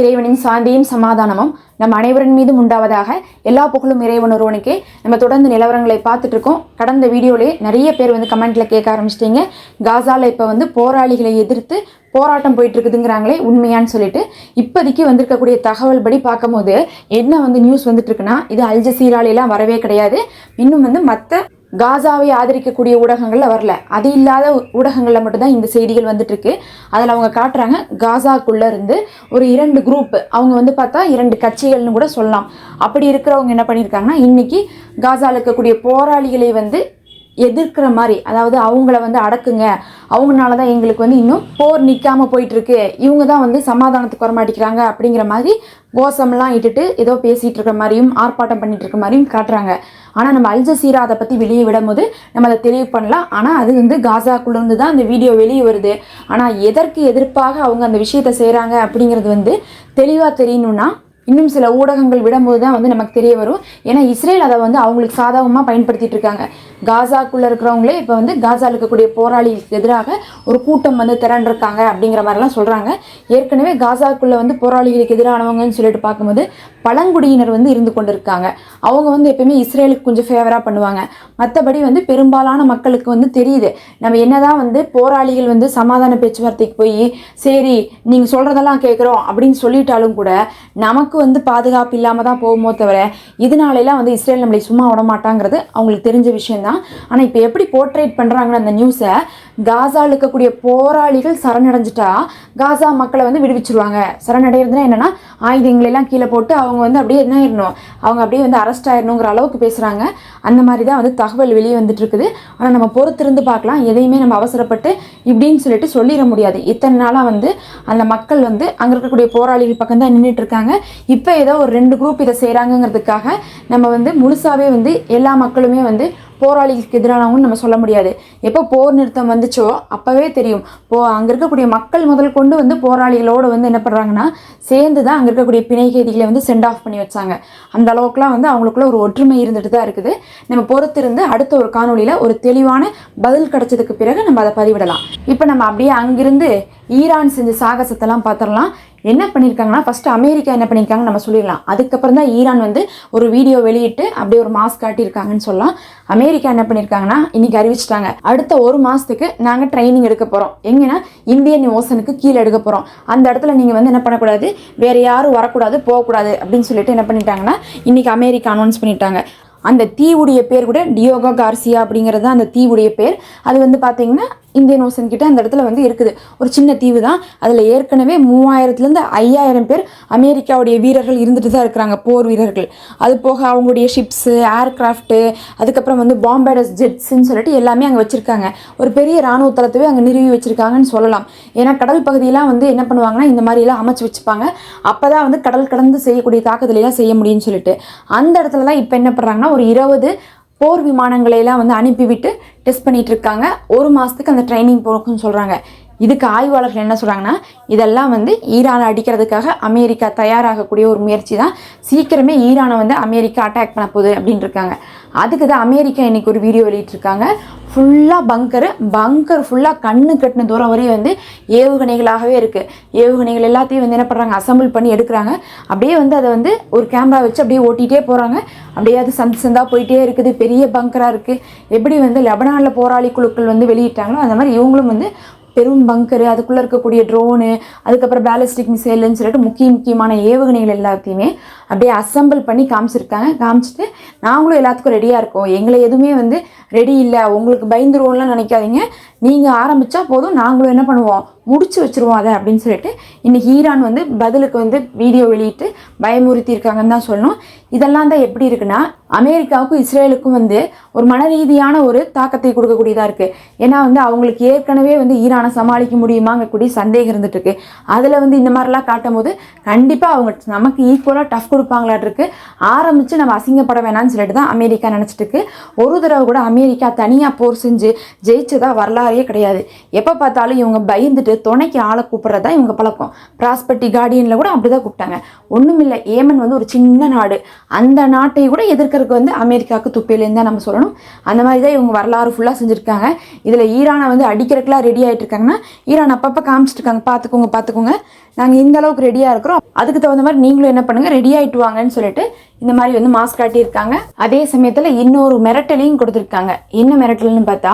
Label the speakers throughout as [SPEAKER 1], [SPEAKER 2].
[SPEAKER 1] இறைவனின் சாந்தியும் சமாதானமும் நம் அனைவரின் மீதும் உண்டாவதாக எல்லா புகழும் இறைவன் ஒருவனுக்கே. நம்ம தொடர்ந்து நிலவரங்களை பார்த்துட்டு இருக்கோம். கடந்த வீடியோலேயே நிறைய பேர் வந்து கமெண்ட்ல கேட்க ஆரம்பிச்சிட்டிங்க. காசால இப்போ வந்து போராளிகளை எதிர்த்து போராட்டம் போயிட்டு இருக்குதுங்கிறாங்களே உண்மையான்னு சொல்லிட்டு இப்போதைக்கு வந்திருக்கக்கூடிய தகவல் படி பார்க்கும்போது என்ன வந்து நியூஸ் வந்துட்டு இருக்குன்னா இது அல்ஜசீராலெலாம் வரவே கிடையாது. இன்னும் வந்து மற்ற காசாவை ஆதரிக்கக்கூடிய ஊடகங்களில் வரல. அது இல்லாத ஊடகங்களில் மட்டும்தான் இந்த செய்திகள் வந்துட்டுருக்கு. அதில் அவங்க காட்டுறாங்க காசாக்குள்ளே இருந்து ஒரு இரண்டு குரூப் அவங்க வந்து பார்த்தா இரண்டு கட்சிகள்னு கூட சொல்லலாம். அப்படி இருக்கிறவங்க என்ன பண்ணியிருக்காங்கன்னா இன்றைக்கி காசாவில் இருக்கக்கூடிய போராளிகளை வந்து எதிர்க்கிற மாதிரி அதாவது அவங்கள வந்து அடக்குங்க. அவங்கனால தான் எங்களுக்கு வந்து இன்னும் போர் நிற்காம போயிட்டுருக்கு. இவங்க தான் வந்து சமாதானத்துக்கு வரமாட்டேங்கிறாங்க அப்படிங்கிற மாதிரி கோஷம்லாம் இட்டுட்டு ஏதோ பேசிகிட்டு இருக்க மாதிரியும் ஆர்ப்பாட்டம் பண்ணிகிட்டு இருக்க மாதிரியும் காட்டுறாங்க. ஆனால் நம்ம அல்ஜசீரா அதை பற்றி வெளியே விடும்போது நம்ம அதை தெளிவு பண்ணலாம். ஆனால் அது வந்து காசாக்குள்ளேருந்து தான் அந்த வீடியோ வெளியே வருது. ஆனால் எதற்கு எதிர்ப்பாக அவங்க அந்த விஷயத்தை செய்கிறாங்க அப்படிங்கிறது வந்து தெளிவாக தெரியணும்னா இன்னும் சில ஊடகங்கள் விடும்போது தான் வந்து நமக்கு தெரிய வரும். ஏன்னா இஸ்ரேல் அதை வந்து அவங்களுக்கு சாதகமாக பயன்படுத்திகிட்டு இருக்காங்க. காசாக்குள்ளே இருக்கிறவங்களே இப்போ வந்து காசாவில் இருக்கக்கூடிய போராளிகளுக்கு எதிராக ஒரு கூட்டம் வந்து திரண்டிருக்காங்க அப்படிங்கிற மாதிரிலாம் சொல்கிறாங்க ஏற்கனவே காசாக்குள்ளே வந்து போராளிகளுக்கு எதிரானவங்கன்னு சொல்லிட்டு பார்க்கும்போது பழங்குடியினர் வந்து இருந்து கொண்டு இருக்காங்க அவங்க வந்து எப்பயுமே இஸ்ரேலுக்கு கொஞ்சம் ஃபேவராக பண்ணுவாங்க. மற்றபடி வந்து பெரும்பாலான மக்களுக்கு வந்து தெரியுது. நம்ம என்னதான் வந்து போராளிகள் வந்து சமாதான பேச்சுவார்த்தைக்கு போய் சரி நீங்கள் சொல்கிறதெல்லாம் கேட்குறோம் அப்படின்னு சொல்லிட்டாலும் கூட நமக்கு வந்து பாதுகாப்பு இல்லாமல் தான் போகுமோ தவிர இதனாலலாம் வந்து இஸ்ரேல் நம்மளை சும்மா விட மாட்டாங்கிறது அவங்களுக்கு தெரிஞ்ச தான் ஆனால் இப்போ எப்படி போர்ட்ரேட் பண்ணுறாங்கன்னு அந்த நியூஸை காசாவில் இருக்கக்கூடிய போராளிகள் சரணடைஞ்சிட்டா காசா மக்களை வந்து விடுவிச்சிருவாங்க. சரணடைகிறதுனா என்னென்னா ஆயுதங்களை எல்லாம் கீழே போட்டு அவங்க வந்து அப்படியே என்ன ஆயிடணும் அவங்க அப்படியே வந்து அரெஸ்ட் ஆயிடணுங்கிற அளவுக்கு பேசுகிறாங்க அந்த மாதிரி தான் வந்து தகவல் வெளியே வந்துட்டு இருக்குது ஆனால் நம்ம பொறுத்திருந்து பார்க்கலாம். எதையுமே நம்ம அவசரப்பட்டு இப்படின்னு சொல்லிட்டு சொல்லிட முடியாது. இத்தனை நாளாக வந்து அந்த மக்கள் வந்து அங்கே இருக்கக்கூடிய போராளிகள் பக்கம் தான் நின்றுட்டு இருக்காங்க இப்போ ஏதோ ஒரு ரெண்டு குரூப் இதை செய்கிறாங்கங்கிறதுக்காக நம்ம வந்து முழுசாகவே வந்து எல்லா மக்களுமே வந்து போராளிகளுக்கு எதிரானவங்கன்னு நம்ம சொல்ல முடியாது. எப்போ போர் நிறுத்தம் வந்து வந்துச்சோ அப்போவே தெரியும். போ அங்கே இருக்கக்கூடிய மக்கள் முதல் கொண்டு வந்து போராளிகளோடு வந்து என்ன பண்ணுறாங்கன்னா சேர்ந்து தான் அங்கே இருக்கக்கூடிய பிணை கைதிகளை வந்து சென்ட் ஆஃப் பண்ணி வச்சாங்க. அந்த அளவுக்குலாம் வந்து அவங்களுக்குள்ள ஒரு ஒற்றுமை இருந்துட்டு தான் இருக்குது. நம்ம பொறுத்திருந்து அடுத்த ஒரு காணொலியில் ஒரு தெளிவான பதில் கிடைச்சதுக்கு பிறகு நம்ம அதை பதிவிடலாம். இப்போ நம்ம அப்படியே அங்கிருந்து ஈரான் செஞ்ச சாகசத்தெல்லாம் பார்த்துடலாம். என்ன பண்ணியிருக்காங்கன்னா ஃபஸ்ட்டு அமெரிக்கா என்ன பண்ணியிருக்காங்க நம்ம சொல்லிடலாம். அதுக்கப்புறம் தான் ஈரான் வந்து ஒரு வீடியோ வெளியிட்டு அப்படியே ஒரு மாஸ்க் காட்டியிருக்காங்கன்னு சொல்லலாம். அமெரிக்கா என்ன பண்ணியிருக்காங்கன்னா இன்னைக்கு அறிவிச்சிட்டாங்க. அடுத்த ஒரு மாதத்துக்கு நாங்கள் ட்ரைனிங் எடுக்க போகிறோம் எங்கன்னா இந்தியன் ஓசனுக்கு கீழே எடுக்க போகிறோம் அந்த இடத்துல நீங்கள் வந்து என்ன பண்ணக்கூடாது? வேறு யாரும் வரக்கூடாது போகக்கூடாது அப்படின்னு சொல்லிட்டு என்ன பண்ணிட்டாங்கன்னா இன்றைக்கி அமெரிக்கா அனௌன்ஸ் பண்ணிட்டாங்க. அந்த தீவுடைய பேர் கூட டியோகோ கார்சியா அப்படிங்கிறது தான் அந்த தீவுடைய பேர். அது வந்து பார்த்தீங்கன்னா இந்தியன் ஓசன் கிட்ட அந்த இடத்துல வந்து இருக்குது. ஒரு சின்ன தீவு தான். அதில் ஏற்கனவே மூவாயிரத்துலேருந்து ஐயாயிரம் பேர் அமெரிக்காவுடைய வீரர்கள் இருந்துட்டு தான் இருக்கிறாங்க போர் வீரர்கள். அது போக அவங்களுடைய ஷிப்ஸு ஏர்கிராஃப்ட்டு அதுக்கப்புறம் வந்து பாம்பேடஸ் ஜெட்ஸ்ன்னு சொல்லிட்டு எல்லாமே அங்கே வச்சுருக்காங்க. ஒரு பெரிய இராணுவ தளத்தவே அங்கே நிறுவி வச்சுருக்காங்கன்னு சொல்லலாம். ஏன்னா கடல் பகுதியெல்லாம் வந்து என்ன பண்ணுவாங்கன்னா இந்த மாதிரிலாம் அமைச்சு வச்சுப்பாங்க. அப்போ தான் வந்து கடல் கடந்து செய்யக்கூடிய தாக்குதலையெல்லாம் செய்ய முடியும்னு சொல்லிட்டு. அந்த இடத்துல தான் இப்போ என்ன பண்ணுறாங்கன்னா ஒரு இருபது போர் விமானங்களை எல்லாம் வந்து அனுப்பிவிட்டு டெஸ்ட் பண்ணிட்டு இருக்காங்க. ஒரு மாதத்துக்கு அந்த ட்ரைனிங் போகணும்னு சொல்கிறாங்க இதுக்கு ஆய்வாளர்கள் என்ன சொல்கிறாங்கன்னா இதெல்லாம் வந்து ஈரானை அடிக்கிறதுக்காக அமெரிக்கா தயாராகக்கூடிய ஒரு முயற்சி தான். சீக்கிரமே ஈரானை வந்து அமெரிக்கா அட்டாக் பண்ண போகுது அப்படின்னு இருக்காங்க. அதுக்கு தான் அமெரிக்கா இன்னைக்கு ஒரு வீடியோ வெளியிட்டிருக்காங்க. ஃபுல்லாக பங்கரு பங்கர் ஃபுல்லாக கண்ணு கட்டின தூரம் வரையும் வந்து ஏவுகணைகளாகவே இருக்குது ஏவுகணைகள் எல்லாத்தையும் வந்து என்ன பண்ணுறாங்க அசம்பிள் பண்ணி எடுக்கிறாங்க. அப்படியே வந்து அதை வந்து ஒரு கேமரா வச்சு அப்படியே ஓட்டிகிட்டே போகிறாங்க அப்படியே அது சந்து சந்தாக போயிட்டே இருக்குது. பெரிய பங்கராக இருக்குது எப்படி வந்து லெபனானில் போராளி குழுக்கள் வந்து வெளியிட்டாங்களோ அந்த மாதிரி இவங்களும் வந்து பெரும் பங்கரு அதுக்குள்ளே இருக்கக்கூடிய ட்ரோனு அதுக்கப்புறம் பேலஸ்டிக் மிசைல்னு சொல்லிட்டு முக்கிய முக்கியமான ஏவுகணைகள் எல்லாத்தையுமே அப்படியே அசம்பிள் பண்ணி காமிச்சிருக்காங்க. காமிச்சிட்டு நாங்களும் எல்லாத்துக்கும் ரெடியாக இருக்கோம். எங்களை எதுவுமே வந்து ரெடி இல்லை. உங்களுக்கு பயந்துருவோம்லாம் நினைக்காதீங்க. நீங்கள் ஆரம்பித்தா போதும் நாங்களும் என்ன பண்ணுவோம்? முடிச்சு வச்சுருவோம் அதை அப்படின்னு சொல்லிட்டு இன்றைக்கி ஈரான் வந்து பதிலுக்கு வந்து வீடியோ வெளியிட்டு பயமுறுத்தி இருக்காங்கன்னு தான் சொல்லணும். இதெல்லாம் தான் எப்படி இருக்குன்னா அமெரிக்காவுக்கும் இஸ்ரேலுக்கும் வந்து ஒரு மன ரீதியான ஒரு தாக்கத்தை கொடுக்கக்கூடியதாக இருக்குது ஏன்னா வந்து அவங்களுக்கு ஏற்கனவே வந்து ஈரானை சமாளிக்க முடியுமாங்கக்கூடிய சந்தேகம் இருந்துட்டு இருக்கு அதில் வந்து இந்த மாதிரிலாம் காட்டும் போது கண்டிப்பாக அவங்க நமக்கு ஈக்குவலாக டஃப் கொடுப்பாங்களாட்டிருக்கு ஆரம்பித்து நம்ம அசிங்கப்பட வேணாம்னு சொல்லிட்டு தான் அமெரிக்கா நினச்சிட்டு ஒரு தடவை கூட அமெரிக்கா தனியாக போர் செஞ்சு ஜெயிச்சதா வரலாறே கிடையாது. எப்போ பார்த்தாலும் இவங்க பயந்துட்டு துணைக்கு ஆளை கூப்பிட்றது தான் இவங்க பழக்கம். ப்ராஸ்பர்ட்டி கார்டியனில் கூட அப்படி தான் கூப்பிட்டாங்க. ஒன்றும் இல்லை ஏமன் வந்து ஒரு சின்ன நாடு. அந்த நாட்டை கூட எதிர்க்கறதுக்கு வந்து அமெரிக்காவுக்கு துப்பையிலேருந்து தான் நம்ம சொல்லணும். அந்த மாதிரி தான் இவங்க வரலாறு ஃபுல்லாக செஞ்சுருக்காங்க. இதில் ஈரானை வந்து அடிக்கிறக்கெல்லாம் ரெடி ஆகிட்டு இருக்காங்கன்னா ஈரான் அப்பப்போ காமிச்சிட்டு இருக்காங்க. பார்த்துக்கோங்க பார்த்துக்கோங்க நாங்கள் இந்த அளவுக்கு ரெடியாக இருக்கிறோம். அதுக்கு தகுந்த மாதிரி நீங்களும் என்ன பண்ணுங்கள் ரெடி ஆகிட்டு வாங்கன்னு சொல்லிட்டு இந்த மாதிரி வந்து மாஸ்க் காட்டியிருக்காங்க. அதே சமயத்தில் இன்னொரு மிரட்டலையும் கொடுத்துருக்காங்க. என்ன மிரட்டல்னு பார்த்தா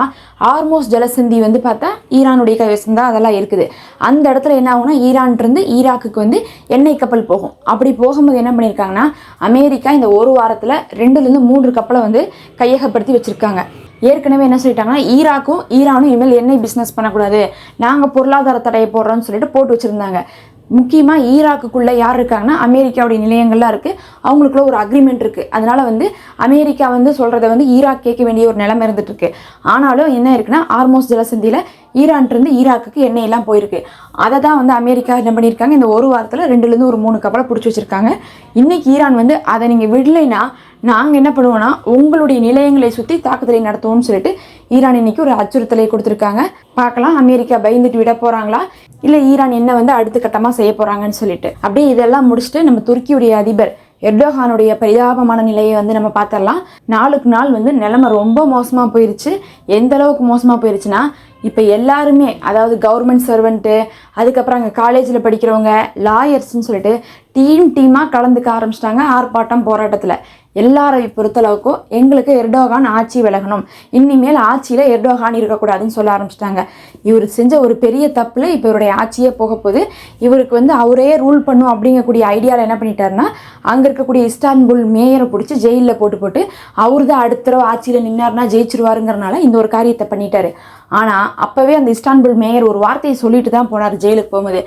[SPEAKER 1] ஆர்மோஸ் ஜலசந்தி வந்து பார்த்தா ஈரானுடைய கைவசம் தான் அதெல்லாம் இருக்குது. அந்த இடத்துல என்ன ஆகும்னா ஈரான்லேருந்து ஈராக்குக்கு வந்து எண்ணெய் கப்பல் போகும். அப்படி போகும்போது என்ன பண்ணியிருக்காங்கன்னா அமெரிக்கா இந்த ஒரு வாரத்தில் ரெண்டுலேருந்து மூன்று கப்பலை வந்து கையகப்படுத்தி வச்சுருக்காங்க. ஏற்கனவே என்ன சொல்லிட்டாங்கன்னா ஈராக்கும் ஈரானும் இனிமேல் எண்ணெய் பிஸ்னஸ் பண்ணக்கூடாது. நாங்கள் பொருளாதார தடையை போடுறோம்னு சொல்லிட்டு போட்டு வச்சுருந்தாங்க. முக்கியமாக ஈராக்குக்குள்ளே யார் இருக்காங்கன்னா அமெரிக்காவுடைய நிலையங்கள்லாம் இருக்குது அவங்களுக்குள்ள ஒரு அக்ரிமெண்ட் இருக்குது அதனால் வந்து அமெரிக்கா வந்து சொல்கிறத வந்து ஈராக் கேட்க வேண்டிய ஒரு நிலைமை இருந்துட்டுருக்கு ஆனாலும் என்ன இருக்குன்னா ஆர்மோஸ் ஜலசந்தியில் ஈரான்லேருந்து ஈராக்குக்கு எண்ணெய் எல்லாம் போயிருக்கு. அதை தான் வந்து அமெரிக்கா என்ன பண்ணியிருக்காங்க? இந்த ஒரு வாரத்தில் ரெண்டுலேருந்து ஒரு மூணு கப்பலை பிடிச்சி வச்சுருக்காங்க. இன்றைக்கி ஈரான் வந்து அதை நீங்கள் விடலைன்னா நாங்கள் என்ன பண்ணுவோன்னா உங்களுடைய நிலையங்களை சுற்றி தாக்குதலை நடத்துவோம்னு சொல்லிட்டு ஈரான் இன்னைக்கு ஒரு அச்சுறுத்தலை கொடுத்துருக்காங்க. பார்க்கலாம் அமெரிக்கா பயந்துட்டு விட போகிறாங்களா இல்லை ஈரான் என்ன வந்து அடுத்த கட்டமாக செய்ய போகிறாங்கன்னு சொல்லிட்டு. அப்படியே இதெல்லாம் முடிச்சுட்டு நம்ம துருக்கியுடைய அதிபர் எர்டோகானுடைய பரிதாபமான நிலையை வந்து நம்ம பார்த்துடலாம். நாளுக்கு நாள் வந்து நிலைமை ரொம்ப மோசமாக போயிருச்சு. எந்த அளவுக்கு மோசமாக போயிருச்சுன்னா இப்போ எல்லாருமே அதாவது கவர்மெண்ட் சர்வெண்ட்டு அதுக்கப்புறம் அங்கே காலேஜில் படிக்கிறவங்க லாயர்ஸ்னு சொல்லிட்டு டீம் டீமாக கலந்துக்க ஆரம்பிச்சிட்டாங்க ஆர்ப்பாட்டம் போராட்டத்தில். எல்லாரை பொறுத்தளவுக்கும் எங்களுக்கு எர்டோகான் ஆட்சி விலகணும். இனிமேல் ஆட்சியில் எர்டோகான் இருக்கக்கூடாதுன்னு சொல்ல ஆரம்பிச்சிட்டாங்க. இவர் செஞ்ச ஒரு பெரிய தப்பில் இப்போ இவருடைய ஆட்சியே போக போகுது. இவருக்கு வந்து அவரே ரூல் பண்ணும் அப்படிங்கக்கூடிய ஐடியாவில் என்ன பண்ணிட்டாருன்னா அங்கே இருக்கக்கூடிய இஸ்டான்புல் மேயரை பிடிச்சி ஜெயிலில் போட்டு போட்டு அவர் தான் அடுத்த ஆட்சியில் நின்னார்னா ஜெயிச்சிருவாருங்கிறனால இந்த ஒரு காரியத்தை பண்ணிட்டாரு. ஆனால் அப்போவே அந்த இஸ்டான்புல் மேயர் ஒரு வார்த்தையை சொல்லிட்டு தான் போனார் ஜெயிலுக்கு போகும்போது.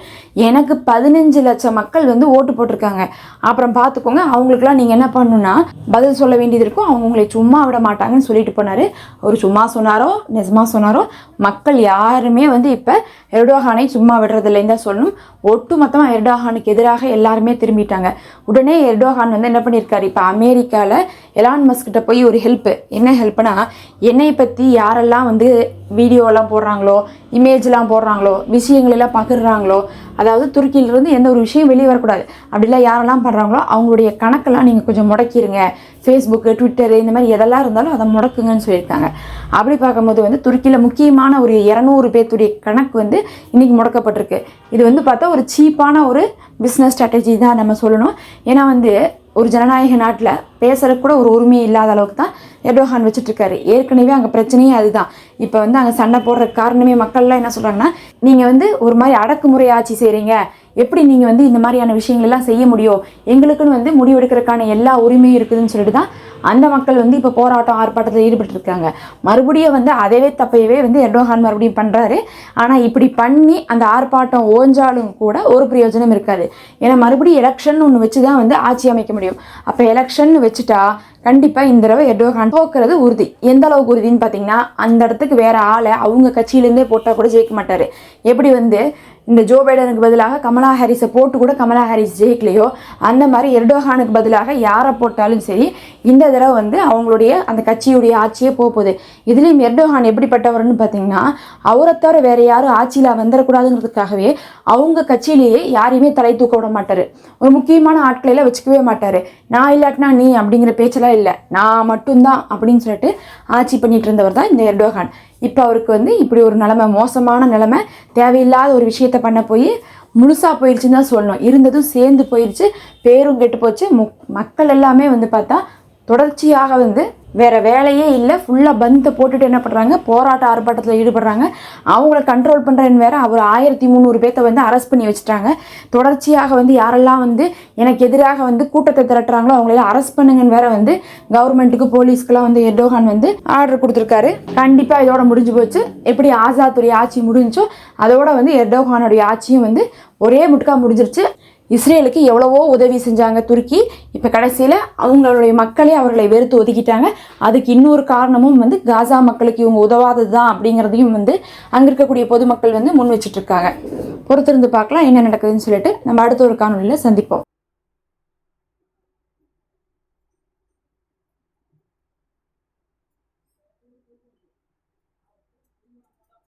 [SPEAKER 1] எனக்கு பதினஞ்சு லட்சம் மக்கள் வந்து ஓட்டு போட்டிருக்காங்க. அப்புறம் பார்த்துக்கோங்க அவங்களுக்குலாம் நீங்கள் என்ன பண்ணுன்னா பதில் சொல்ல வேண்டியது இருக்கும். அவங்க உங்களை சும்மா விட மாட்டாங்கன்னு சொல்லிட்டு போனார். அவர் சும்மா சொன்னாரோ நிஜமாக சொன்னாரோ மக்கள் யாருமே வந்து இப்போ எர்டோகானை சும்மா விடுறதில்லைன்னு தான் சொல்லணும். ஒட்டு மொத்தமாக எர்டோகானுக்கு எதிராக எல்லாருமே திரும்பிட்டாங்க. உடனே எர்டோகான் வந்து என்ன பண்ணியிருக்காரு? இப்போ அமெரிக்காவில் எலான் மஸ்கிட்ட போய் ஒரு ஹெல்ப்பு என்ன ஹெல்ப்னா என்னை பற்றி யாரெல்லாம் வந்து வீடியோலாம் போடுறாங்களோ இமேஜ்லாம் போடுறாங்களோ விஷயங்களெல்லாம் பகிர்றாங்களோ அதாவது துருக்கியிலிருந்து எந்த ஒரு விஷயம் வெளியே வரக்கூடாது. அப்படிலாம் யாரெல்லாம் பண்ணுறாங்களோ அவங்களுடைய கணக்கெல்லாம் நீங்கள் கொஞ்சம் முடக்கிடுங்க ஃபேஸ்புக்கு ட்விட்டரு இந்த மாதிரி எதெல்லாம் இருந்தாலும் அதை முடக்குங்கன்னு சொல்லியிருக்காங்க. அப்படி பார்க்கும்போது வந்து துருக்கியில் முக்கியமான ஒரு இரநூறு பேர்த்துடைய கணக்கு வந்து இன்றைக்கி முடக்கப்பட்டிருக்கு. இது வந்து பார்த்தா ஒரு சீப்பான ஒரு பிஸ்னஸ் ஸ்ட்ராட்டஜி தான் நம்ம சொல்லணும். ஏன்னா வந்து ஒரு ஜனநாயக நாட்டில் பேசுறதுக்கு கூட ஒரு உரிமை இல்லாத அளவுக்கு தான் எர்டோஹான் வச்சுட்டு இருக்காரு. ஏற்கனவே அங்கே பிரச்சனையே அதுதான். இப்போ வந்து அங்கே சண்டை போடுற காரணமே மக்கள் மக்கள்லாம் என்ன சொல்கிறாங்கன்னா நீங்கள் வந்து ஒரு மாதிரி அடக்குமுறை ஆட்சி செய்கிறீங்க எப்படி நீங்கள் வந்து இந்த மாதிரியான விஷயங்களெல்லாம் செய்ய முடியும்? எங்களுக்குன்னு வந்து முடிவெடுக்கிறதுக்கான எல்லா உரிமையும் இருக்குதுன்னு சொல்லிட்டு தான் அந்த மக்கள் வந்து இப்போ போராட்டம் ஆர்ப்பாட்டத்தில் ஈடுபட்டு இருக்காங்க மறுபடியும் வந்து அதே தப்பையவே வந்து எர்டோகான் மறுபடியும் பண்ணுறாரு ஆனால் இப்படி பண்ணி அந்த ஆர்ப்பாட்டம் ஓஞ்சாலும் கூட ஒரு பிரயோஜனம் இருக்காது. ஏன்னா மறுபடியும் எலெக்ஷன் ஒன்று வச்சு தான் வந்து ஆட்சி அமைக்க முடியும். அப்போ எலெக்ஷன் வச்சுட்டா கண்டிப்பாக இந்த தடவை எர்டோகான் போக்குறது உறுதி. எந்த அளவுக்கு உறுதின்னு பார்த்தீங்கன்னா அந்த இடத்துக்கு வேற ஆளை அவங்க கட்சியிலேருந்தே போட்டால் கூட ஜெயிக்க மாட்டார். எப்படி வந்து இந்த ஜோ பைடனுக்கு பதிலாக கமலா ஹாரிஸை போட்டு கூட கமலா ஹாரிஸ் ஜெயிக்கலையோ அந்த மாதிரி எர்டோகானுக்கு பதிலாக யாரை போட்டாலும் சரி இந்த தடவை வந்து அவங்களுடைய அந்த கட்சியுடைய ஆட்சியே போக போகுது. இதுலேயும் எர்டோகான் எப்படிப்பட்டவர்னு பார்த்தீங்கன்னா அவரை தவிர வேறு யாரும் ஆட்சியில் வந்துடக்கூடாதுங்கிறதுக்காகவே அவங்க கட்சியிலேயே யாரையுமே தலை தூக்க விட மாட்டார். ஒரு முக்கியமான ஆட்களையெல்லாம் வச்சுக்கவே மாட்டார். நான் இல்லாட்டினா நீ அப்படிங்கிற பேச்செல்லாம் இல்லை. நான் மட்டும்தான் அப்படின்னு சொல்லிட்டு ஆட்சி பண்ணிட்டு இருந்தவர் தான் இந்த எர்டோகான். இப்போ அவருக்கு வந்து இப்படி ஒரு நிலமை மோசமான நிலமை தேவையில்லாத ஒரு விஷயத்த பண்ண போய் முழுசாக போயிடுச்சுன்னு தான் சொல்லணும். இருந்ததும் சேர்ந்து போயிடுச்சு பேரும் கெட்டு போச்சு. மக்கள் எல்லாமே வந்து பார்த்தா தொடர்ச்சியாக வந்து வேறு வேலையே இல்லை ஃபுல்லாக பந்தை போட்டுட்டு என்ன பண்ணுறாங்க போராட்ட ஆர்ப்பாட்டத்தில் ஈடுபடுறாங்க. அவங்கள கண்ட்ரோல் பண்ணுறேன்னு வேற அவர் ஆயிரத்தி முந்நூறு பேர்த்த வந்து அரெஸ்ட் பண்ணி வச்சுட்டாங்க. தொடர்ச்சியாக வந்து யாரெல்லாம் வந்து எனக்கு எதிராக வந்து கூட்டத்தை திரட்டுறாங்களோ அவங்களெல்லாம் அரெஸ்ட் பண்ணுங்கன்னு வேற வந்து கவர்மெண்ட்டுக்கு போலீஸ்க்கெல்லாம் வந்து எர்டோகான் வந்து ஆர்டர் கொடுத்துருக்காரு. கண்டிப்பாக இதோட முடிஞ்சு போச்சு. எப்படி ஆசாத்துடைய ஆட்சி முடிஞ்சோ அதோட வந்து எர்டோகானுடைய ஆட்சியும் வந்து ஒரே முட்கா முடிஞ்சிருச்சு. இஸ்ரேலுக்கு எவ்வளவோ உதவி செஞ்சாங்க துருக்கி. இப்போ கடைசியில் அவங்களுடைய மக்களே அவர்களை வெறுத்து ஒதுக்கிட்டாங்க. அதுக்கு இன்னொரு காரணமும் வந்து காசா மக்களுக்கு இவங்க உதவாதது தான் அப்படிங்கிறதையும் வந்து அங்கே இருக்கக்கூடிய பொதுமக்கள் வந்து முன் வச்சுட்டு இருக்காங்க. பொறுத்திருந்து பார்க்கலாம் என்ன நடக்குதுன்னு சொல்லிட்டு நம்ம அடுத்த ஒரு காணொலியில் சந்திப்போம்.